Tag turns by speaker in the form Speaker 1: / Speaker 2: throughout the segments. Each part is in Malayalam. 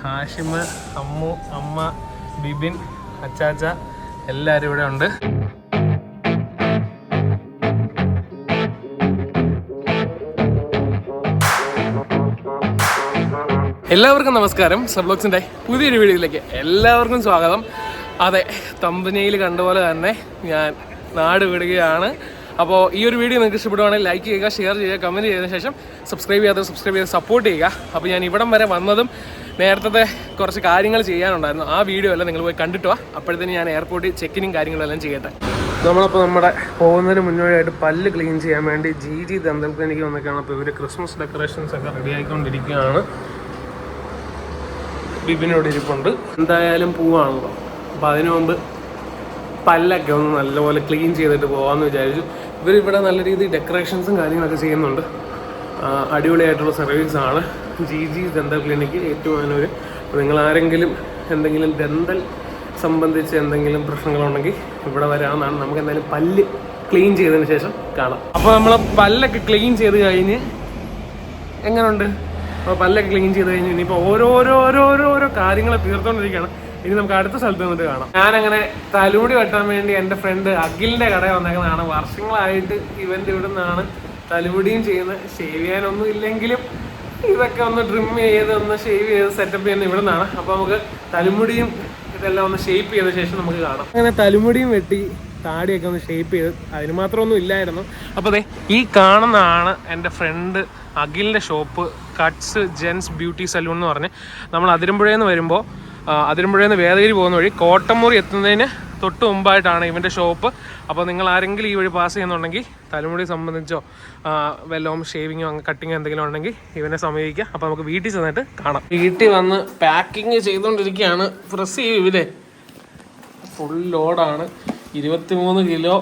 Speaker 1: ഹാഷിമ് അമ്മു അമ്മ ബിബിൻ അച്ചാച്ച എല്ലാവരും ഇവിടെ ഉണ്ട്. എല്ലാവർക്കും നമസ്കാരം. സബ്ലോക്സിന്റെ പുതിയൊരു വീഡിയോയിലേക്ക് എല്ലാവർക്കും സ്വാഗതം. അതെ തമ്പനയിൽ കണ്ട പോലെ തന്നെ ഞാൻ നാട് വിടുകയാണ്. അപ്പോൾ ഈ ഒരു വീഡിയോ നിങ്ങൾക്ക് ഇഷ്ടപ്പെടുവാണെങ്കിൽ ലൈക്ക് ചെയ്യുക ഷെയർ ചെയ്യുക കമന്റ് ചെയ്തതിനു ശേഷം സബ്സ്ക്രൈബ് ചെയ്യാതെ സബ്സ്ക്രൈബ് ചെയ്ത് സപ്പോർട്ട് ചെയ്യുക. അപ്പോൾ ഞാൻ ഇവിടം വരെ വന്നതും നേരത്തെ കുറച്ച് കാര്യങ്ങൾ ചെയ്യാനുണ്ടായിരുന്നു. ആ വീഡിയോ എല്ലാം നിങ്ങൾ പോയി കണ്ടിട്ട് വാ. അപ്പോഴത്തേന് ഞാൻ എയർപോർട്ടിൽ ചെക്കിനും കാര്യങ്ങളെല്ലാം ചെയ്യട്ടെ. നമ്മളപ്പോൾ നമ്മുടെ പോകുന്നതിന് മുന്നോടിയായിട്ട് പല്ല് ക്ലീൻ ചെയ്യാൻ വേണ്ടി ജി ജി ദന്തൽ ക്ലിനിക്ക് അപ്പോൾ ഇവർ ക്രിസ്മസ് ഡെക്കറേഷൻസ് ഒക്കെ റെഡി ആയിക്കൊണ്ടിരിക്കുകയാണ്. ബിബിനോട് ഇരിപ്പുണ്ട്. എന്തായാലും പോവാണല്ലോ. അപ്പോൾ അതിനു മുമ്പ് പല്ലൊക്കെ ഒന്ന് നല്ലപോലെ ക്ലീൻ ചെയ്തിട്ട് പോകാമെന്ന് വിചാരിച്ചു. ഇവരിവിടെ നല്ല രീതിയിൽ ഡെക്കറേഷൻസും കാര്യങ്ങളൊക്കെ ചെയ്യുന്നുണ്ട്. അടിപൊളിയായിട്ടുള്ള സർവീസ് ആണ്. ജി ജി ദന്തൽ ക്ലിനിക്ക് ഏറ്റവും അതിനൊരു അപ്പോൾ നിങ്ങൾ ആരെങ്കിലും എന്തെങ്കിലും ദന്തൽ സംബന്ധിച്ച് എന്തെങ്കിലും പ്രശ്നങ്ങളുണ്ടെങ്കിൽ ഇവിടെ വരാമെന്നാണ്. നമുക്ക് എന്തായാലും പല്ല് ക്ലീൻ ചെയ്തതിന് ശേഷം കാണാം. അപ്പോൾ നമ്മൾ പല്ലൊക്കെ ക്ലീൻ ചെയ്ത് കഴിഞ്ഞ് എങ്ങനെയുണ്ട് അപ്പോൾ പല്ലൊക്കെ ക്ലീൻ ചെയ്ത് കഴിഞ്ഞ് ഇനിയിപ്പോൾ ഓരോരോരോരോരോ കാര്യങ്ങളെ തീർത്തുകൊണ്ടിരിക്കുകയാണ് ഇനി നമുക്ക് അടുത്ത സ്ഥലത്ത് നിന്നിട്ട് കാണാം. ഞാനങ്ങനെ തലോടി വെട്ടാൻ വേണ്ടി എന്റെ ഫ്രണ്ട് അഖിലിന്റെ കടയിൽ വന്നേക്കുന്നതാണ്. വർഷങ്ങളായിട്ട് ഇവന്റെ ഇവിടെ നിന്നാണ് തലമുടിയും ചെയ്യുന്നത് ഷേവ് ചെയ്യാനൊന്നും ഇല്ലെങ്കിലും ഇതൊക്കെ ഒന്ന് ട്രിം ചെയ്ത് ഒന്ന് ഷേവ് ചെയ്ത് സെറ്റപ്പ് ചെയ്യുന്ന ഇവിടെ നിന്നാണ്. അപ്പോൾ നമുക്ക് തലമുടിയും ഇതെല്ലാം ഒന്ന് ഷേപ്പ് ചെയ്ത ശേഷം നമുക്ക് കാണാം. അങ്ങനെ തലമുടിയും വെട്ടി താടിയൊക്കെ ഒന്ന് ഷേപ്പ് ചെയ്ത് അതിന് മാത്രമൊന്നും ഇല്ലായിരുന്നു. അപ്പോൾ അതെ ഈ കാണുന്നതാണ് എന്റെ friend അഖിലിന്റെ shop cuts gents beauty salon എന്ന് പറഞ്ഞ്. നമ്മൾ അതിരമ്പുഴയിൽ നിന്ന് വരുമ്പോൾ അതിരമ്പുഴയിൽ നിന്ന് വേദഗിരി പോകുന്ന വഴി കോട്ടമുറി എത്തുന്നതിന് തൊട്ട് മുമ്പായിട്ടാണ് ഇവന്റെ ഷോപ്പ്. അപ്പോൾ നിങ്ങൾ ആരെങ്കിലും ഈ വഴി പാസ് ചെയ്യുന്നുണ്ടെങ്കിൽ തലമുടി സംബന്ധിച്ചോ വെല്ലോം ഷേവിങ്ങോ അങ്ങനെ കട്ടിങ്ങോ എന്തെങ്കിലും ഉണ്ടെങ്കിൽ ഇവനെ സമീപിക്കുക. അപ്പോൾ നമുക്ക് വീട്ടിൽ ചെന്നിട്ട് കാണാം. വീട്ടിൽ വന്ന് പാക്കിങ് ചെയ്തുകൊണ്ടിരിക്കുകയാണ്. പ്രസ് ചെയ്യും ഇവരെ. ഫുൾ ലോഡാണ് ഇരുപത്തി മൂന്ന് കിലോ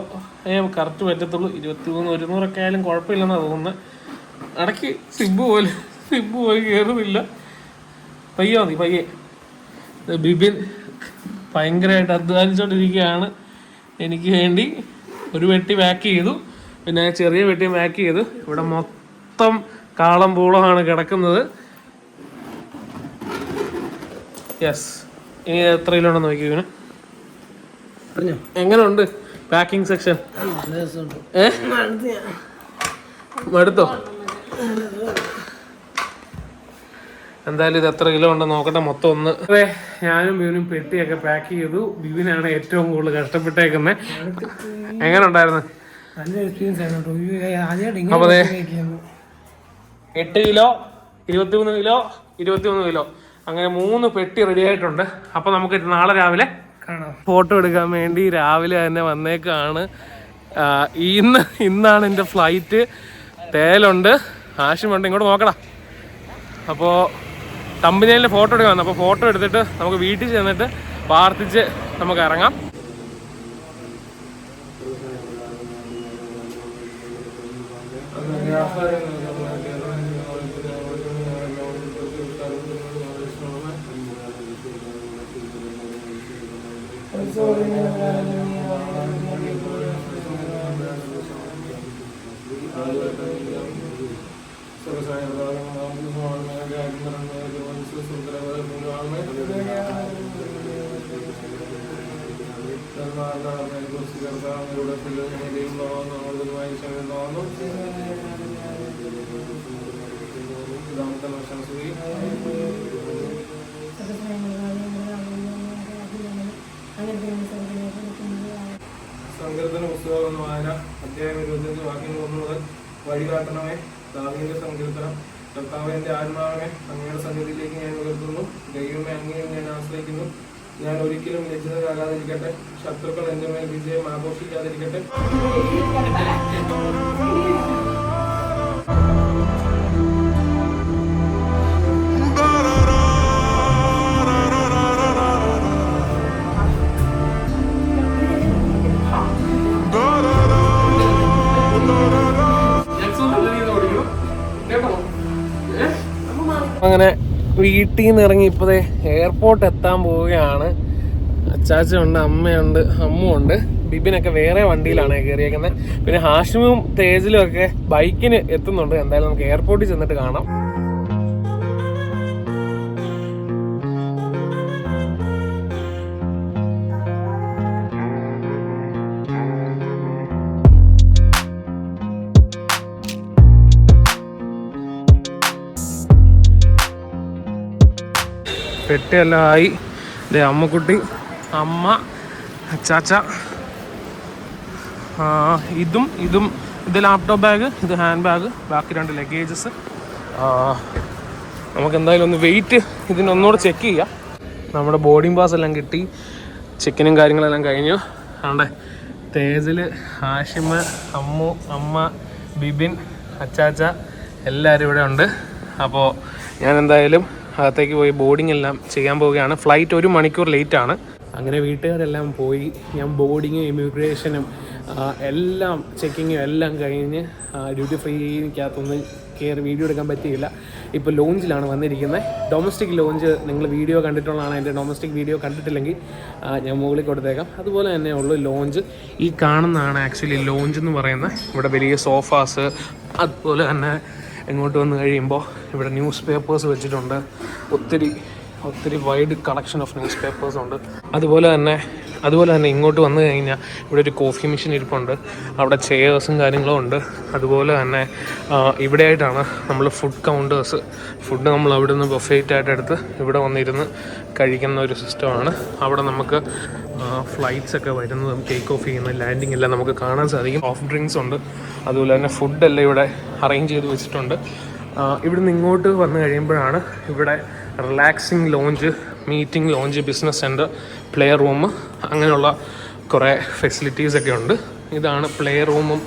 Speaker 1: കറക്റ്റ് പറ്റത്തുള്ളൂ. ഇരുപത്തി മൂന്ന് ഒരുന്നൂറൊക്കെ ആയാലും കുഴപ്പമില്ലെന്നാണ് തോന്നുന്നത് ഇടയ്ക്ക് സിബ് പോലെ സിബ് പോയി കയറുന്നില്ല. പയ്യോ മതി പയ്യെ. ബിബിൻ ഭയങ്കരമായിട്ട് അധ്വാനിച്ചുകൊണ്ടിരിക്കുകയാണ് എനിക്ക് വേണ്ടി ഒരു വെട്ടി പാക്ക് ചെയ്തു. പിന്നെ ചെറിയ വെട്ടി പാക്ക് ചെയ്തു ഇവിടെ മൊത്തം കാളം പൂളമാണ് കിടക്കുന്നത്. യെസ് ഇനി എത്ര കിലോ ഉണ്ടെന്ന് നോക്കി ഇവന് എങ്ങനെയുണ്ട് പാക്കിംഗ് സെക്ഷൻ ഏ? മടുത്തോ? എന്തായാലും ഇത് എത്ര കിലോ ഉണ്ടെന്ന് നോക്കട്ടെ മൊത്തം ഒന്ന്. അതെ ഞാനും ബിവിനും പെട്ടിയൊക്കെ പാക്ക് ചെയ്തു. ബിവിനാണ് ഏറ്റവും കൂടുതൽ കഷ്ടപ്പെട്ടേക്കുന്നത് എങ്ങനെ ഉണ്ടായിരുന്നു? അപ്പൊ. എട്ട് കിലോ ഇരുപത്തിമൂന്ന് കിലോ ഇരുപത്തിമൂന്ന് കിലോ. അങ്ങനെ മൂന്ന് പെട്ടി റെഡി ആയിട്ടുണ്ട്. അപ്പൊ നമുക്ക് നാളെ രാവിലെ
Speaker 2: കാണാം.
Speaker 1: ഫോട്ടോ എടുക്കാൻ വേണ്ടി രാവിലെ തന്നെ വന്നേക്കാണ്. ഇന്ന് ഇന്നാണ് എന്റെ ഫ്ലൈറ്റ് തേലുണ്ട്. ആശുമുണ്ട് ഇങ്ങോട്ട് നോക്കടാ. അപ്പോൾ കമ്പനിയിലെ ഫോട്ടോ എടുക്കാൻ വന്നു. അപ്പോൾ ഫോട്ടോ എടുത്തിട്ട് നമുക്ക് വീട്ടിൽ ചെന്നിട്ട് പ്രാർത്ഥിച്ച് നമുക്ക് ഇറങ്ങാം. സങ്കീർത്തന പുസ്തകം വായന അധ്യായം ഇരുപത്തിയഞ്ച് വാക്യങ്ങൾ ഒന്ന് മുതൽ വഴികാട്ടണമേ ദാവീന്റെ സങ്കീർത്തനം കർത്താവ് എന്റെ ആത്മാവിനെ അങ്ങയുടെ സന്നിധിയിലേക്ക് ഞാൻ ഉയർത്തുന്നു. ദൈവമേ അങ്ങനെയും ഞാൻ ആശ്രയിക്കുന്നു. ഞാൻ ഒരിക്കലും ലജ്ജിതരാകാതിരിക്കട്ടെ. ശത്രുക്കൾ എന്റെ മേൽ വിജയം ആഘോഷിക്കാതിരിക്കട്ടെ. വീട്ടിൽ നിന്ന് ഇറങ്ങി ഇപ്പോഴേ എയർപോർട്ട് എത്താൻ പോവുകയാണ്. അച്ചാച്ചുണ്ട് അമ്മയുണ്ട് അമ്മുണ്ട് ബിബിനൊക്കെ വേറെ വണ്ടിയിലാണ് കയറിയേക്കുന്നത് പിന്നെ ഹാഷിമും തേജിലും ഒക്കെ ബൈക്കിന് എത്തുന്നുണ്ട്. എന്തായാലും നമുക്ക് എയർപോർട്ടിൽ ചെന്നിട്ട് കാണാം. എല്ലാം ആയി. ദേ അമ്മക്കുട്ടി അമ്മ ചാച്ച ഇതും ഇതും ഇത് ലാപ്ടോപ്പ് ബാഗ് ഇത് ഹാൻഡ് ബാഗ് ബാക്കി രണ്ട് ലഗേജസ് നമുക്ക് എന്തായാലും ഒന്ന് വെയിറ്റ് ഇതിനൊന്നുകൂടെ ചെക്ക് ചെയ്യാം. നമ്മുടെ ബോർഡിംഗ് പാസ് എല്ലാം കിട്ടി. ചെക്കിനും കാര്യങ്ങളെല്ലാം കഴിഞ്ഞു. ആണ്ടേ തേജിൽ ഹാഷിമ അമ്മു അമ്മ ബിബിൻ അച്ചാച്ച എല്ലാവരും ഇവിടെ ഉണ്ട്. അപ്പോൾ ഞാൻ എന്തായാലും അകത്തേക്ക് പോയി ബോർഡിംഗ് എല്ലാം ചെയ്യാൻ പോവുകയാണ്. ഫ്ലൈറ്റ് ഒരു മണിക്കൂർ ലേറ്റ് ആണ്. അങ്ങനെ വീട്ടുകാരെല്ലാം പോയി. ഞാൻ ബോർഡിങ്ങും ഇമിഗ്രേഷനും എല്ലാം ചെക്കിങ്ങും എല്ലാം കഴിഞ്ഞ് ഡ്യൂട്ടി ഫ്രീക്കകത്തൊന്ന് കയറി വീഡിയോ എടുക്കാൻ പറ്റിയില്ല. ഇപ്പോൾ ലോഞ്ചിലാണ് വന്നിരിക്കുന്നത് ഡൊമസ്റ്റിക് ലോഞ്ച് നിങ്ങൾ വീഡിയോ കണ്ടിട്ടുള്ളതാണ്. എന്റെ ഡൊമസ്റ്റിക് വീഡിയോ കണ്ടിട്ടില്ലെങ്കിൽ ഞാൻ മുകളിൽ കൊടുത്തേക്കാം. അതുപോലെ തന്നെ ഉള്ളു ലോഞ്ച് ഈ കാണുന്നതാണ് ആക്ച്വലി ലോഞ്ച് എന്ന് പറയുന്നത് ഇവിടെ വലിയ സോഫാസ് അതുപോലെ തന്നെ ഇങ്ങോട്ട് വന്ന് കഴിയുമ്പോൾ ഇവിടെ ന്യൂസ് പേപ്പേഴ്സ് വെച്ചിട്ടുണ്ട്. ഒത്തിരി ഒത്തിരി wide collection of news papers ഉണ്ട്. അതുപോലെ തന്നെ അതുപോലെ തന്നെ ഇങ്ങോട്ട് വന്നു കഴിഞ്ഞാൽ ഇവിടെ ഒരു കോഫി മെഷീൻ ഇരിപ്പുണ്ട്. അവിടെ ചെയേഴ്സും കാര്യങ്ങളും ഉണ്ട്. അതുപോലെ തന്നെ ഇവിടെ ഇവിടെയായിട്ടാണ് നമ്മൾ ഫുഡ് കൗണ്ടേഴ്സ് ഫുഡ് നമ്മൾ അവിടെ നിന്ന് ആയിട്ട് എടുത്ത് ഇവിടെ വന്നിരുന്ന് കഴിക്കുന്ന ഒരു സിസ്റ്റമാണ് അവിടെ നമുക്ക് ഫ്ലൈറ്റ്സ് ഒക്കെ വരുന്നതും ടേക്ക് ഓഫ് ചെയ്യുന്ന ലാൻഡിംഗ് എല്ലാം നമുക്ക് കാണാൻ സാധിക്കും. ഓഫ് ഡ്രിങ്ക്സ് ഉണ്ട്. അതുപോലെ തന്നെ ഫുഡെല്ലാം ഇവിടെ അറേഞ്ച് ചെയ്ത് വെച്ചിട്ടുണ്ട്. ഇവിടുന്ന് ഇങ്ങോട്ട് വന്നു കഴിയുമ്പോഴാണ് ഇവിടെ relaxing lounge meeting lounge business centre player room അങ്ങനെയുള്ള കുറേ ഫെസിലിറ്റീസൊക്കെ ഉണ്ട്. ഇതാണ് പ്ലേ റൂമും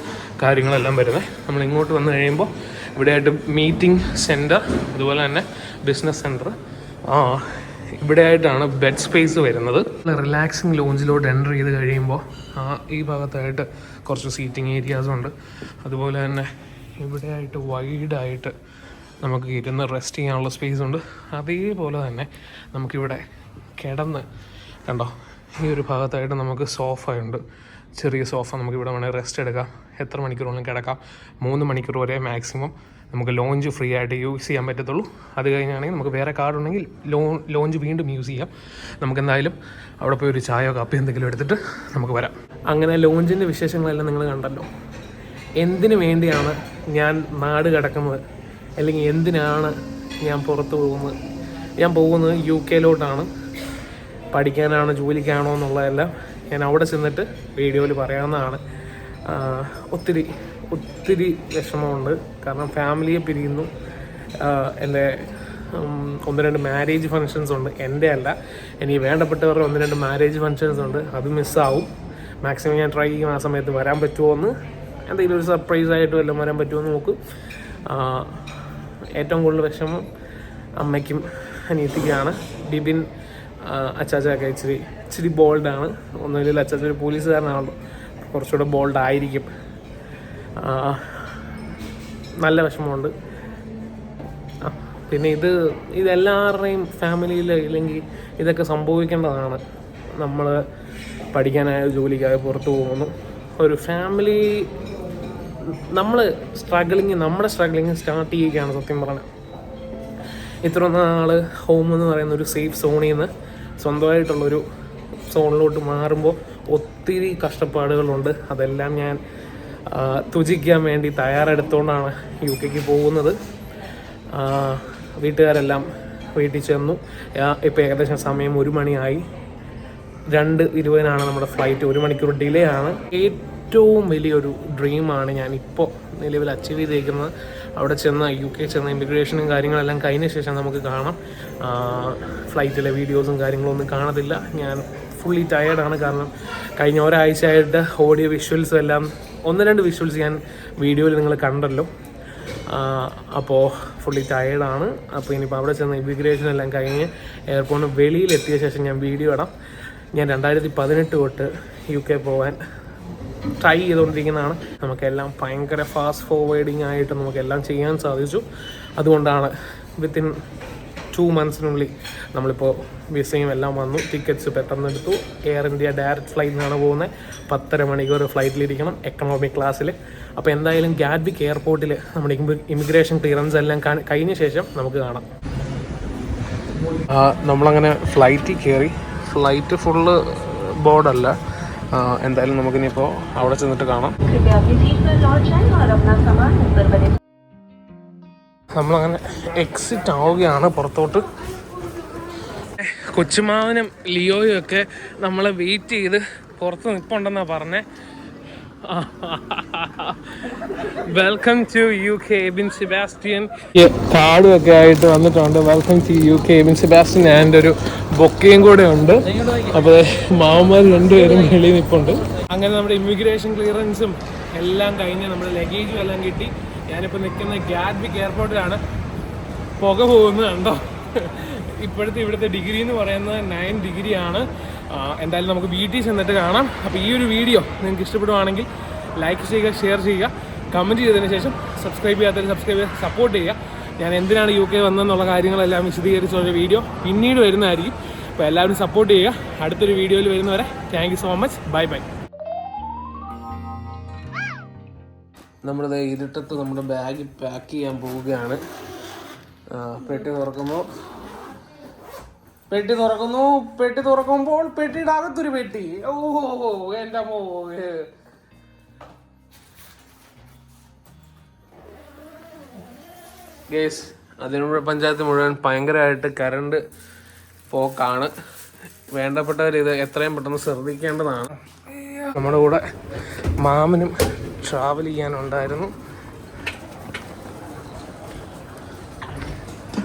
Speaker 1: കാര്യങ്ങളെല്ലാം വരുന്നത്. നമ്മൾ ഇങ്ങോട്ട് വന്നു കഴിയുമ്പോൾ ഇവിടെയായിട്ട് മീറ്റിംഗ് സെന്റർ അതുപോലെ തന്നെ ബിസിനസ് സെന്റർ ആ ഇവിടെയായിട്ടാണ് ബെഡ് സ്പേസ് വരുന്നത്. റിലാക്സിങ് ലോഞ്ചിലോട്ട് എന്റർ ചെയ്ത് കഴിയുമ്പോൾ ആ ഈ ഭാഗത്തായിട്ട് കുറച്ച് സീറ്റിംഗ് ഏരിയാസും ഉണ്ട്. അതുപോലെ തന്നെ ഇവിടെയായിട്ട് വൈഡായിട്ട് നമുക്ക് ഇരുന്ന് റെസ്റ്റ് ചെയ്യാനുള്ള സ്പേസ് ഉണ്ട്. അതേപോലെ തന്നെ നമുക്കിവിടെ കിടന്ന് കണ്ടോ ഈ ഒരു ഭാഗത്തായിട്ട് നമുക്ക് സോഫയുണ്ട്. ചെറിയ സോഫ നമുക്ക് ഇവിടെ വേണമെങ്കിൽ റെസ്റ്റ് എടുക്കാം. എത്ര മണിക്കൂറോളം കിടക്കാം? മൂന്ന് മണിക്കൂർ വരെ മാക്സിമം നമുക്ക് ലോഞ്ച് ഫ്രീ ആയിട്ട് യൂസ് ചെയ്യാൻ പറ്റത്തുള്ളൂ. അത് കഴിഞ്ഞാണെങ്കിൽ നമുക്ക് വേറെ കാർഡ് ഉണ്ടെങ്കിൽ ലോ ലോഞ്ച് വീണ്ടും യൂസ് ചെയ്യാം. നമുക്ക് എന്തായാലും അവിടെ പോയി ഒരു ചായയോ കാപ്പിയോ എന്തെങ്കിലും എടുത്തിട്ട് നമുക്ക് വരാം. അങ്ങനെ ലോഞ്ചിന്റെ വിശേഷങ്ങളെല്ലാം നിങ്ങൾ കണ്ടല്ലോ. എന്തിനു വേണ്ടിയാണ് ഞാൻ നാട് കിടക്കുന്നത്? അല്ലെങ്കിൽ എന്തിനാണ് ഞാൻ പുറത്ത് പോകുന്നത്? ഞാൻ പോകുന്നത് യു കെയിലോട്ടാണ് പഠിക്കാനാണോ ജോലിക്കാണോ എന്നുള്ളതെല്ലാം ഞാൻ അവിടെ ചെന്നിട്ട് വീഡിയോയിൽ പറയാവുന്നതാണ്. ഒത്തിരി ഒത്തിരി വിഷമമുണ്ട്. കാരണം ഫാമിലിയെ പിരിയുന്നു. എന്റെ ഒന്ന് രണ്ട് മാരേജ് ഫങ്ഷൻസ് ഉണ്ട്. എന്റെ അല്ല. എനിക്ക് വേണ്ടപ്പെട്ടവരുടെ ഒന്ന് രണ്ട് മാരേജ് ഫങ്ഷൻസ് ഉണ്ട്. അത് മിസ്സാവും. മാക്സിമം ഞാൻ ട്രൈ ചെയ്യും ആ സമയത്ത് വരാൻ പറ്റുമോ എന്ന് എന്തെങ്കിലും ഒരു സർപ്രൈസ് ആയിട്ട് വല്ലതും വരാൻ പറ്റുമോ എന്ന് നോക്കും. ഏറ്റവും കൂടുതൽ വിഷമം അമ്മയ്ക്കും അനിയത്തിക്കാണ് ബിബിൻ ആ, അച്ചാച്ചയൊക്കെ ഇച്ചിരി ഇച്ചിരി ബോൾഡാണ് ഒന്നുമില്ല അച്ചാച്ച ഒരു പോലീസുകാരനാണല്ലോ. കുറച്ചുകൂടെ ബോൾഡ് ആയിരിക്കും. നല്ല വിഷമമുണ്ട്. പിന്നെ ഇത് ഇതെല്ലാവരുടെയും ഫാമിലിയിൽ ഇല്ലെങ്കിൽ ഇതൊക്കെ സംഭവിക്കേണ്ടതാണ്. നമ്മൾ പഠിക്കാനായ ജോലിക്കായി പുറത്തു പോകുന്നു. ഒരു ഫാമിലി നമ്മൾ സ്ട്രഗിളിങ് നമ്മുടെ സ്ട്രഗിളിങ് സ്റ്റാർട്ട് ചെയ്യുകയാണ് സത്യം പറഞ്ഞാൽ. ഇത്ര നാൾ ഹോം എന്ന് പറയുന്ന ഒരു സേഫ് സോണിൽ നിന്ന് സ്വന്തമായിട്ടുള്ളൊരു സോണിലോട്ട് മാറുമ്പോൾ ഒത്തിരി കഷ്ടപ്പാടുകളുണ്ട്. അതെല്ലാം ഞാൻ തുജിക്കാൻ വേണ്ടി തയ്യാറെടുത്തുകൊണ്ടാണ് യു കെക്ക് പോകുന്നത് വീട്ടുകാരെല്ലാം വീട്ടിൽ ചെന്നു. ഇപ്പോൾ ഏകദേശം സമയം ഒരു മണിയായി. രണ്ട് ഇരുപതിനാണ് നമ്മുടെ ഫ്ലൈറ്റ് ഒരു മണിക്കൂർ ഡിലേ ആണ്. ഏറ്റവും വലിയൊരു ഡ്രീമാണ് ഞാനിപ്പോൾ നിലവിൽ അച്ചീവ് ചെയ്തേക്കുന്നത് അവിടെ ചെന്ന് യു കെ ചെന്ന ഇമിഗ്രേഷനും കാര്യങ്ങളെല്ലാം കഴിഞ്ഞ ശേഷം നമുക്ക് കാണാം. ഫ്ലൈറ്റിലെ വീഡിയോസും കാര്യങ്ങളൊന്നും കാണത്തില്ല. ഞാൻ ഫുള്ളി ടയേർഡാണ് കാരണം കഴിഞ്ഞ ഒരാഴ്ചയായിട്ട് ഓഡിയോ വിഷ്വൽസും എല്ലാം ഒന്ന് രണ്ട് വിഷ്വൽസ് ഞാൻ വീഡിയോയിൽ നിങ്ങൾ കണ്ടല്ലോ. അപ്പോൾ ഫുള്ളി ടയേർഡാണ് അപ്പോൾ ഇനിയിപ്പോൾ അവിടെ ചെന്ന ഇമിഗ്രേഷൻ എല്ലാം കഴിഞ്ഞ് എയർപോർട്ടിന് വെളിയിലെത്തിയ ശേഷം ഞാൻ വീഡിയോ ഇടാം. ഞാൻ രണ്ടായിരത്തി പതിനെട്ട് തൊട്ട് യു കെ പോകാൻ ട്രൈ ചെയ്തുകൊണ്ടിരിക്കുന്നതാണ്. നമുക്കെല്ലാം ഭയങ്കര ഫാസ്റ്റ് ഫോർവേഡിങ് ആയിട്ട് നമുക്കെല്ലാം ചെയ്യാൻ സാധിച്ചു. അതുകൊണ്ടാണ് വിത്തിൻ ടു മന്ത്സിനുള്ളിൽ നമ്മളിപ്പോൾ വിസയും എല്ലാം വന്നു. ടിക്കറ്റ്സ് പെട്ടെന്ന് എടുത്തു എയർ ഇന്ത്യ ഡയറക്റ്റ് ഫ്ലൈറ്റിനാണ് പോകുന്നത് പത്തര മണിക്കൂർ ഫ്ലൈറ്റിലിരിക്കണം എക്കണോമിക് ക്ലാസ്സിൽ അപ്പോൾ എന്തായാലും ഗാഡ്വിക് എയർപോർട്ടിൽ നമ്മുടെ ഇമിഗ്രേഷൻ ക്ലിയറൻസ് എല്ലാം കഴിഞ്ഞ ശേഷം നമുക്ക് കാണാം. നമ്മളങ്ങനെ ഫ്ലൈറ്റിൽ കയറി ഫ്ലൈറ്റ് ഫുള്ള് ബോർഡല്ല എന്തായാലും നമുക്കിനിപ്പോ അവിടെ ചെന്നിട്ട് കാണാം. നമ്മളങ്ങനെ എക്സിറ്റ് ആവുകയാണ് പുറത്തോട്ട്. കൊച്ചുമാവനും ലിയോയും ഒക്കെ നമ്മളെ വെയിറ്റ് ചെയ്ത് പുറത്ത് നിൽപ്പുണ്ടെന്നാണ് പറഞ്ഞത് welcome to U K Ebin Sebastian കാർഡും ഒക്കെ ആയിട്ട് വന്നിട്ടുണ്ട്. Welcome to U K Ebin Sebastian and ഒരു ബൊക്കയും കൂടെ ഉണ്ട്. അപ്പോൾ മാവന്മാർ രണ്ടുപേരും വെളിയിൽ നിൽപ്പുണ്ട് അങ്ങനെ നമ്മുടെ ഇമിഗ്രേഷൻ ക്ലിയറൻസും എല്ലാം കഴിഞ്ഞ് നമ്മുടെ ലഗേജും എല്ലാം കിട്ടി. ഞാനിപ്പോൾ നിൽക്കുന്ന ഗാഡ്വിക് എയർപോർട്ടിലാണ് പുക പോകുന്നത് കണ്ടോ? ഇപ്പോഴത്തെ ഇവിടുത്തെ ഡിഗ്രി എന്ന് പറയുന്നത് നയൻ ഡിഗ്രി ആണ്. ആ, എന്തായാലും നമുക്ക് വീട്ടിൽ ചെന്നിട്ട് കാണാം. അപ്പോൾ ഈ ഒരു വീഡിയോ നിങ്ങൾക്ക് ഇഷ്ടപ്പെടുവാണെങ്കിൽ ലൈക്ക് ചെയ്യുക ഷെയർ ചെയ്യുക കമന്റ് ചെയ്തതിന് ശേഷം സബ്സ്ക്രൈബ് ചെയ്യാത്തവർ സബ്സ്ക്രൈബ് ചെയ്യുക സപ്പോർട്ട് ചെയ്യുക. ഞാൻ എന്തിനാണ് യു കെ വന്നതെന്നുള്ള കാര്യങ്ങളെല്ലാം വിശദീകരിച്ചുള്ള വീഡിയോ പിന്നീട് വരുന്നതായിരിക്കും. അപ്പോൾ എല്ലാവരും സപ്പോർട്ട് ചെയ്യുക. അടുത്തൊരു വീഡിയോയിൽ വരുന്നവരെ thank so much bye bye നമ്മുടെ ഇരുട്ടത്ത് നമ്മുടെ ബാഗ് പാക്ക് ചെയ്യാൻ പോവുകയാണ്. പെട്ടി തുറക്കുമ്പോൾ പെട്ടി തുറക്കുന്നു. പെട്ടി തുറക്കുമ്പോൾ പെട്ടിയുടെ അകത്തൊരു പെട്ടി. ഓഹോ എന്റെ മോഹ്. ഗേസ് അതിനുള്ള പഞ്ചായത്ത് മുഴുവൻ ഭയങ്കരമായിട്ട് കറണ്ട് പോക്കാണ് വേണ്ടപ്പെട്ടവർ ഇത് എത്രയും പെട്ടെന്ന് ശ്രദ്ധിക്കേണ്ടതാണ്. നമ്മുടെ കൂടെ മാമനും ട്രാവൽ ചെയ്യാനുണ്ടായിരുന്നു.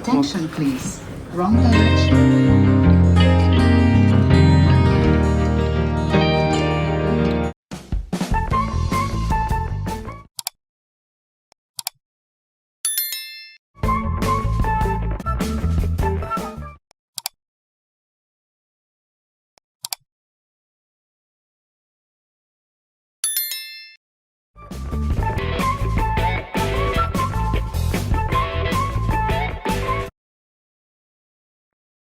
Speaker 3: Attention please. Wrong direction.